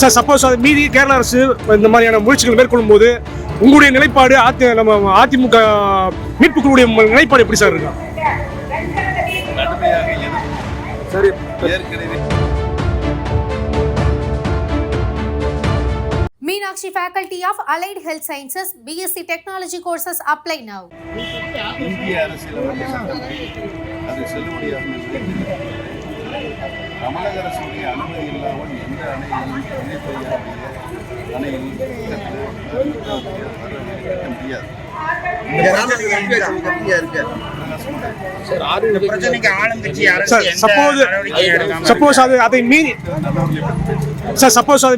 Sir suppose அது மீறி கேரள அரசு இந்த மாதிரியான முயற்சிகள் மேற்கொள்ளும் போது உங்களுடைய நிலைப்பாடு அதி நம்ம அதிமுக மீட்பு குழுவுடைய நிலைப்பாடு எப்படி சார் இருக்கும் எதிர்ப்பு சரி ஏற்கனவே. Meenakshi Faculty of Allied Health Sciences, BSc Technology courses apply தமிழக அரசுடைய அனுமதி இல்லாமல் எந்த அணையையும் துணை பெய்யாவுடைய அணையில் கட்ட முடியாது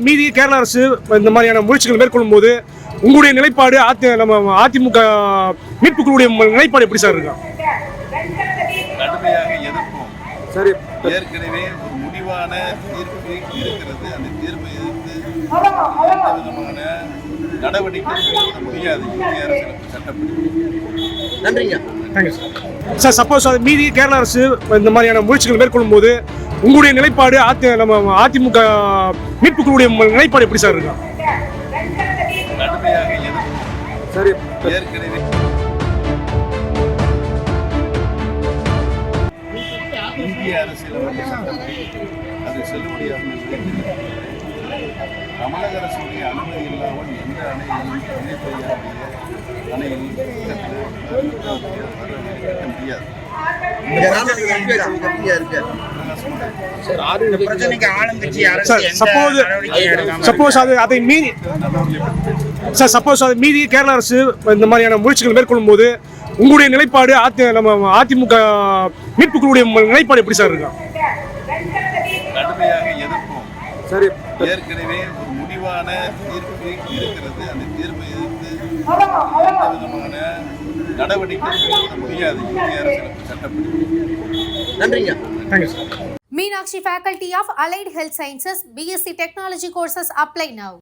மீறி கேரள அரசு இந்த மாதிரியான முயற்சிகள் மேற்கொள்ளும் போது உங்களுடைய நிலைப்பாடு அதி நம்ம அதிமுக மீட்பு குழுவுடைய நிலைப்பாடு எப்படி சார் இருக்கும்? கடுமையாக எதிர்ப்போம். சரி ஏற்கனவே முடிவான தீர்ப்பு இருக்கிறது அந்த தீர்ப்பை எதிர்த்து எந்த விதமான நடவடிக்கை எடுக்க முடியாது. இந்திய அரசியலமைப்பு சட்டப்படி. நன்றிங்க. தேங்க்யூ சார் சார் சப்போஸ் அது மீறி கேரள அரசு இந்த மாதிரியான முயற்சிகள் மேற்கொள்ளும் போது உங்களுடைய நிலைப்பாடு அதி நம்ம அதிமுக மீட்பு குழுவுடைய நிலைப்பாடு எப்படி சார் இருக்கும் கடுமையாக சரி. ஏற்கனவே இந்திய அரசியலமைப்பு சட்டப்படி அது செல்லுபடியாகும் என்று தமிழக அரசுடைய அனுமதி இல்லாமல் எந்த பெய்யாவுடைய அணையில் கட்ட முடியாது. சப்போஸ் அது மீறி கேரள அரசு இந்த மாதிரியான முயற்சிகள் மேற்கொள்ளும் போது உங்களுடைய நிலைப்பாடு அதி நம்ம அதிமுக மீட்பு குழுவுடைய நிலைப்பாடு எப்படி சார் இருக்கும் கடுமையாக எதிர்ப்போம். சரி. ஏற்கனவே ஒரு முடிவான தீர்ப்பு இருக்கிறது. அந்த தீர்ப்பை எதிர்த்து எந்த விதமான நடவடிக்கை எடுக்க முடியாது. இந்திய அரசியலமைப்பு சட்டப்படி. நன்றிங்க. Thank you sir Meenakshi Faculty of Allied Health Sciences, BSc Technology courses apply now.